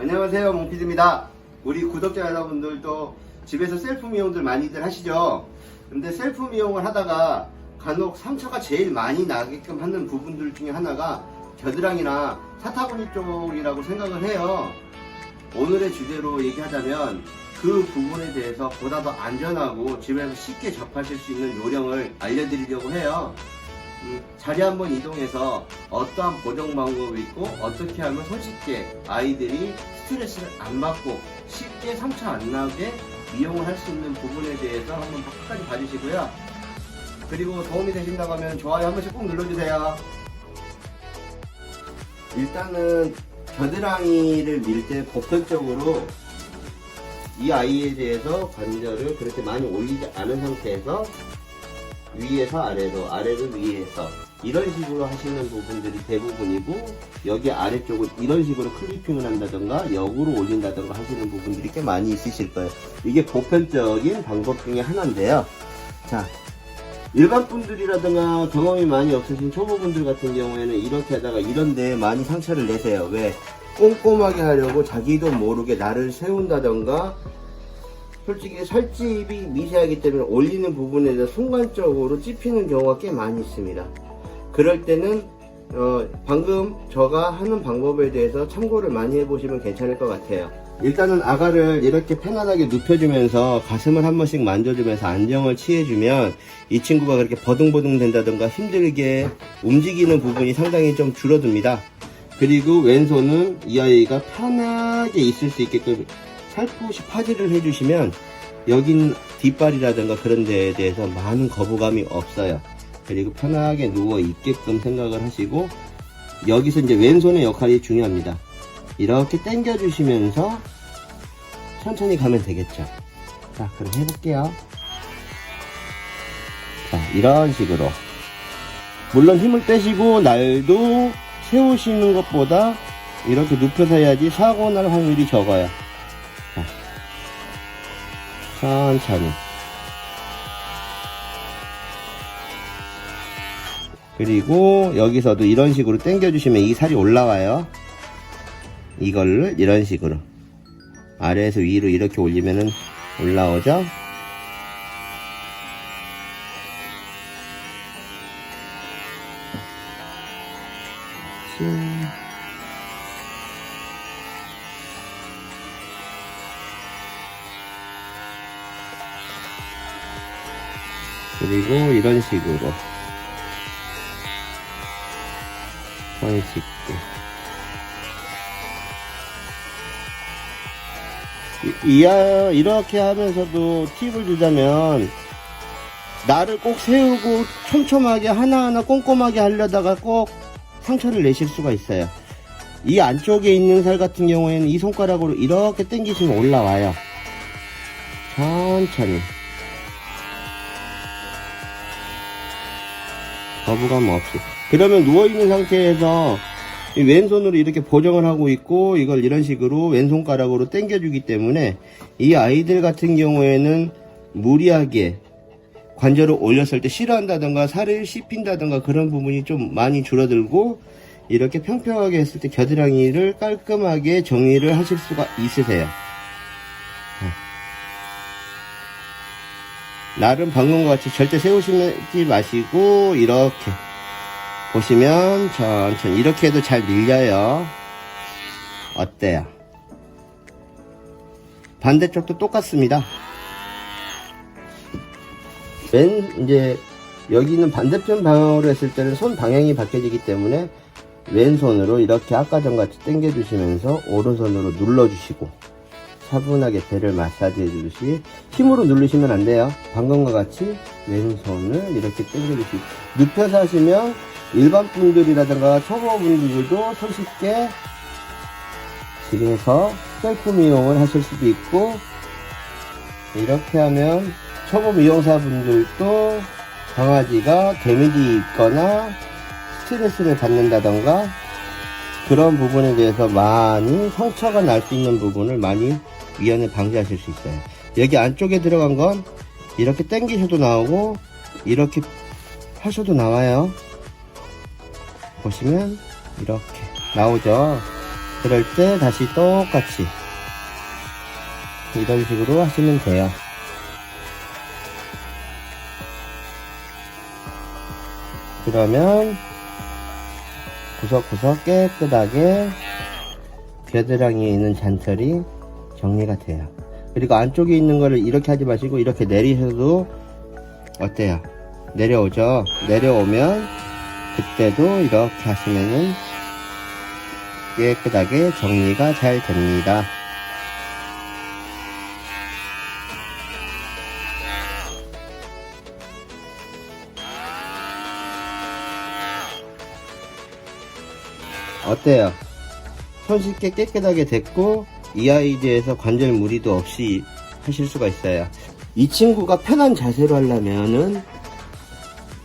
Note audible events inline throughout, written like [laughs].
안녕하세요 몽피드입니다. 우리 구독자 여러분들도 집에서 셀프 미용들 많이들 하시죠? 근데 셀프 미용을 하다가 간혹 상처가 제일 많이 나게끔 하는 부분들 중에 하나가 겨드랑이나 사타구니 쪽이라고 생각을 해요. 오늘의 주제로 얘기하자면 그 부분에 대해서 보다 더 안전하고 집에서 쉽게 접하실 수 있는 요령을 알려드리려고 해요 음, 자리 한번 이동해서 어떠한 보정 방법이 있고 어떻게 하면 손쉽게 아이들이 스트레스를 안 받고 쉽게 상처 안 나게 미용을 할 수 있는 부분에 대해서 한번 끝까지 봐주시고요. 그리고 도움이 되신다고 하면 좋아요 한 번씩 꼭 눌러주세요. 일단은 겨드랑이를 밀 때 보편적으로 이 아이에 대해서 관절을 그렇게 많이 올리지 않은 상태에서 위에서 아래로, 아래로 위에서 이런 식으로 하시는 부분들이 대부분이고 여기 아래쪽을 이런 식으로 클리핑을 한다던가 역으로 올린다던가 하시는 부분들이 꽤 많이 있으실 거예요. 이게 보편적인 방법 중에 하나인데요. 자, 일반 분들이라든가 경험이 많이 없으신 초보분들 같은 경우에는 이렇게 하다가 이런데 많이 상처를 내세요. 왜? 꼼꼼하게 하려고 자기도 모르게 나를 세운다던가 솔직히 살집이 미세하기 때문에 올리는 부분에 대해서 순간적으로 찝히는 경우가 꽤 많이 있습니다. 그럴 때는 어, 방금 저가 하는 방법에 대해서 참고를 많이 해보시면 괜찮을 것 같아요. 일단은 아가를 이렇게 편안하게 눕혀주면서 가슴을 한 번씩 만져주면서 안정을 취해주면 이 친구가 그렇게 버둥버둥 된다던가 힘들게 움직이는 부분이 상당히 좀 줄어듭니다. 그리고 왼손은 이 아이가 편하게 있을 수 있게끔 살포시 파지를 해주시면 여긴 뒷발이라든가 그런 데에 대해서 많은 거부감이 없어요. 그리고 편하게 누워 있게끔 생각을 하시고 여기서 이제 왼손의 역할이 중요합니다. 이렇게 당겨 주시면서 천천히 가면 되겠죠. 자, 그럼 해볼게요. 자, 이런 식으로. 물론 힘을 빼시고 날도 세우시는 것보다 이렇게 눕혀서 해야지 사고 날 확률이 적어요. 자, 천천히. 그리고 여기서도 이런 식으로 당겨주시면 이 살이 올라와요. 이거를 이런 식으로. 아래에서 위로 이렇게 올리면은 올라오죠? 그리고 이런 식으로. 손쉽게. 이, 이, 아, 이렇게 하면서도 팁을 주자면 나를 꼭 세우고 촘촘하게 하나하나 꼼꼼하게 하려다가 꼭 상처를 내실 수가 있어요. 이 안쪽에 있는 살 같은 경우에는 이 손가락으로 이렇게 당기시면 올라와요. 천천히 거부감 없이. 그러면 누워있는 상태에서 이 왼손으로 이렇게 보정을 하고 있고 이걸 이런 식으로 왼손가락으로 당겨주기 때문에 이 아이들 같은 경우에는 무리하게 관절을 올렸을 때 싫어한다던가 살을 씹힌다던가 그런 부분이 좀 많이 줄어들고 이렇게 평평하게 했을 때 겨드랑이를 깔끔하게 정리를 하실 수가 있으세요. 나름 방금과 같이 절대 세우시지 마시고 이렇게 보시면 천천히 이렇게 해도 잘 밀려요. 어때요? 반대쪽도 똑같습니다. 왼 이제 여기는 반대편 방향으로 했을 때는 손 방향이 바뀌어지기 때문에 왼손으로 이렇게 아까 전같이 당겨 주시면서 오른손으로 눌러 주시고 차분하게 배를 마사지 해 주듯이 힘으로 누르시면 안 돼요. 방금과 같이 왼손을 이렇게 당겨주시고 눕혀서 하시면 일반 분들이라든가 초보분들도 손쉽게 집에서 셀프 미용을 하실 수도 있고 이렇게 하면 초보 미용사분들도 강아지가 데미지 있거나 스트레스를 받는다던가 그런 부분에 대해서 많이 상처가 날 수 있는 부분을 많이 위안을 방지하실 수 있어요. 여기 안쪽에 들어간 건 이렇게 당기셔도 나오고 이렇게 하셔도 나와요. 보시면 이렇게 나오죠. 그럴 때 다시 똑같이 이런 식으로 하시면 돼요. 그러면 구석구석 깨끗하게 겨드랑이에 있는 잔털이 정리가 돼요. 그리고 안쪽에 있는 거를 이렇게 하지 마시고 이렇게 내리셔도 어때요? 내려오죠? 내려오면 그때도 이렇게 하시면은 깨끗하게 정리가 잘 됩니다. 어때요? 손쉽게 깨끗하게 됐고 이 아이디에서 관절 무리도 없이 하실 수가 있어요. 이 친구가 편한 자세로 하려면은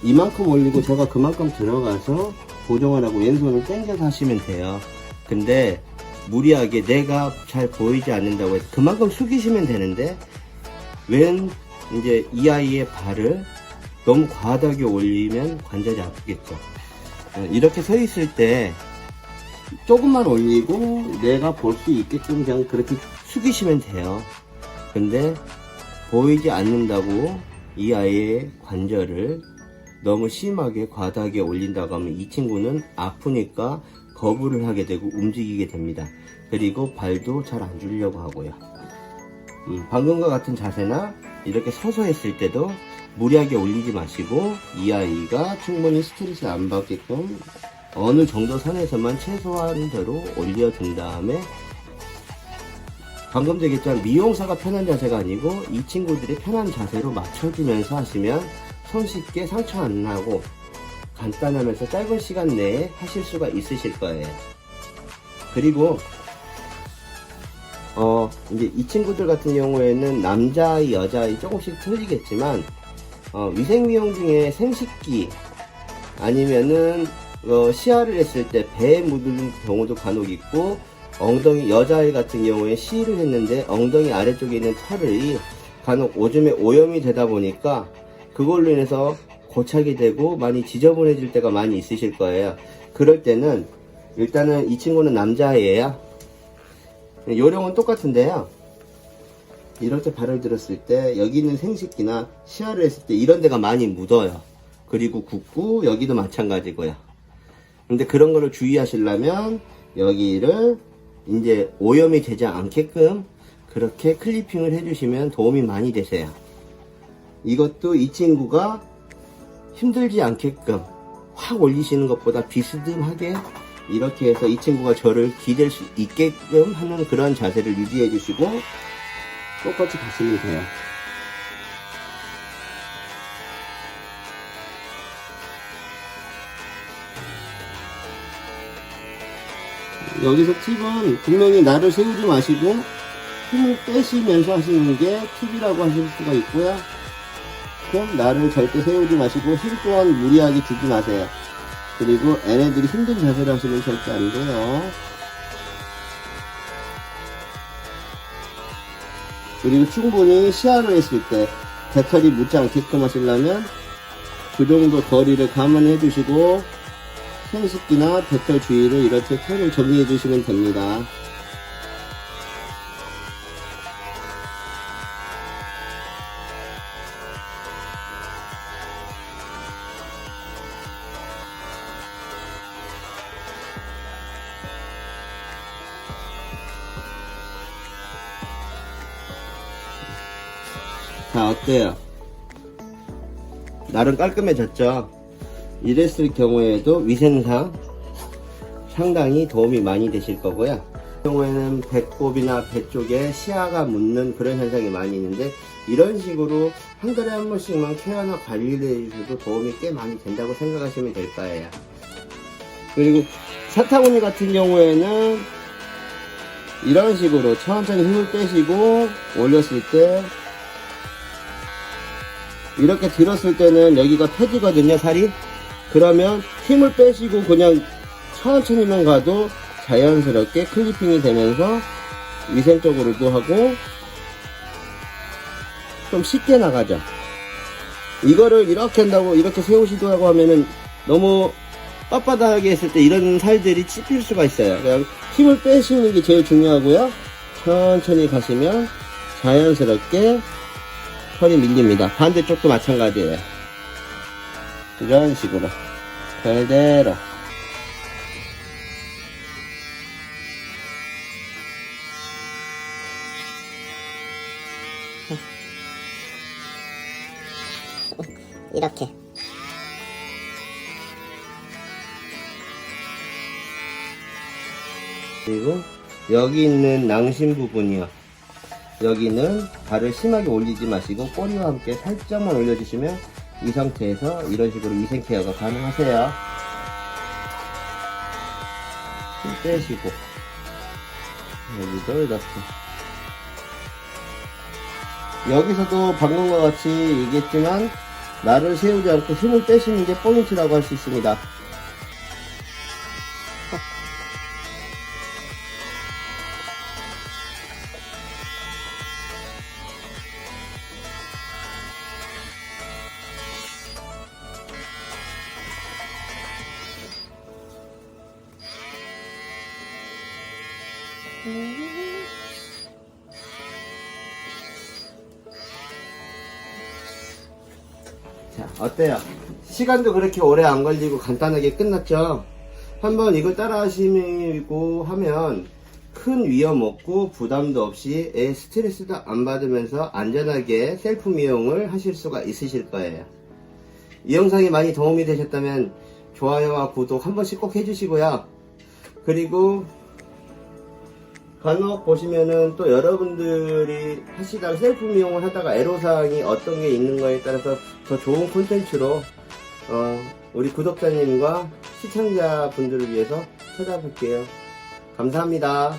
이만큼 올리고 제가 그만큼 들어가서 고정을 하고 왼손을 당겨서 하시면 돼요. 근데 무리하게 내가 잘 보이지 않는다고 해서 그만큼 숙이시면 되는데 웬 이제 이 아이의 발을 너무 과하게 올리면 관절이 아프겠죠. 어, 이렇게 서 있을 때 조금만 올리고 내가 볼 수 있게끔 그냥 그렇게 숙이시면 돼요. 근데 보이지 않는다고 이 아이의 관절을 너무 심하게 과다하게 올린다고 하면 이 친구는 아프니까 거부를 하게 되고 움직이게 됩니다. 그리고 발도 잘안 줄려고 하고요. 음, 방금과 같은 자세나 이렇게 서서 했을 때도 무리하게 올리지 마시고 이 아이가 충분히 스트레스 안 받게끔 어느 정도 선에서만 최소한대로 올려준 다음에 방금 얘기했지만 미용사가 편한 자세가 아니고 이 친구들이 편한 자세로 맞춰주면서 하시면 손쉽게 상처 안 나고 간단하면서 짧은 시간 내에 하실 수가 있으실 거예요. 그리고 어 이제 이 친구들 같은 경우에는 남자아이 여자아이 조금씩 틀리겠지만 어, 위생미용 중에 생식기 아니면은 어, 시야를 했을 때 배에 묻는 경우도 간혹 있고 엉덩이 여자아이 같은 경우에 시를 했는데 엉덩이 아래쪽에 있는 털이 간혹 오줌에 오염이 되다 보니까 그걸로 인해서 고착이 되고 많이 지저분해질 때가 많이 있으실 거예요. 그럴 때는 일단은 이 친구는 남자아이예요. 요령은 똑같은데요. 이렇게 발을 들었을 때 여기 있는 생식기나 시야를 했을 때 이런 데가 많이 묻어요. 그리고 굽고 여기도 마찬가지고요. 근데 그런 거를 주의하시려면 여기를 이제 오염이 되지 않게끔 그렇게 클리핑을 해주시면 도움이 많이 되세요. 이것도 이 친구가 힘들지 않게끔 확 올리시는 것보다 비스듬하게 이렇게 해서 이 친구가 저를 기댈 수 있게끔 하는 그런 자세를 유지해 주시고 똑같이 가시면 돼요. 여기서 팁은 분명히 나를 세우지 마시고 힘을 빼시면서 하시는 게 팁이라고 하실 수가 있고요. 그럼 나를 절대 세우지 마시고 힘 또한 무리하게 주지 마세요. 그리고 얘네들이 힘든 자세를 하시면 절대 안 돼요. 그리고 충분히 시야를 했을 때 배터리 묻지 않게끔 하시려면 그 정도 거리를 감안해 주시고 생식기나 배털 주위를 이렇게 털을 정리해 주시면 됩니다. 자, 어때요? 나름 깔끔해졌죠? 이랬을 경우에도 위생상 상당히 도움이 많이 되실 거고요. 이 경우에는 배꼽이나 배 쪽에 시야가 묻는 그런 현상이 많이 있는데 이런 식으로 한 달에 한 번씩만 케어나 관리를 해주셔도 도움이 꽤 많이 된다고 생각하시면 될 거예요. 그리고 사타구니 같은 경우에는 이런 식으로 천천히 힘을 빼시고 올렸을 때 이렇게 들었을 때는 여기가 펴지거든요 살이 그러면 힘을 빼시고 그냥 천천히만 가도 자연스럽게 클리핑이 되면서 위생적으로도 하고 좀 쉽게 나가죠 이거를 이렇게 한다고 이렇게 세우시더라고 하면은 너무 빳빳하게 했을 때 이런 살들이 찝힐 수가 있어요. 그냥 힘을 빼시는 게 제일 중요하고요. 천천히 가시면 자연스럽게 털이 밀립니다. 반대쪽도 마찬가지예요. 이런 식으로. 그대로. [laughs] 이렇게. 그리고 여기 있는 낭심 부분이요. 여기는 발을 심하게 올리지 마시고 꼬리와 함께 살짝만 올려주시면 이 상태에서 이런 식으로 위생 케어가 가능하세요. 힘 빼시고 여기도 이렇게 여기서도 방금과 같이 얘기했지만 날을 세우지 않고 힘을 빼시는 게 포인트라고 할 수 있습니다. 자, 어때요? 시간도 그렇게 오래 안 걸리고 간단하게 끝났죠? 한번 이걸 따라 하시고 하면 큰 위험 없고 부담도 없이 애 스트레스도 안 받으면서 안전하게 셀프 미용을 하실 수가 있으실 거예요. 이 영상이 많이 도움이 되셨다면 좋아요와 구독 한 번씩 꼭 해주시고요. 그리고 간혹 보시면은 또 여러분들이 하시다가 셀프 미용을 하다가 애로사항이 어떤 게 있는 거에 따라서 더 좋은 콘텐츠로 어, 우리 구독자님과 시청자분들을 위해서 찾아볼게요. 감사합니다.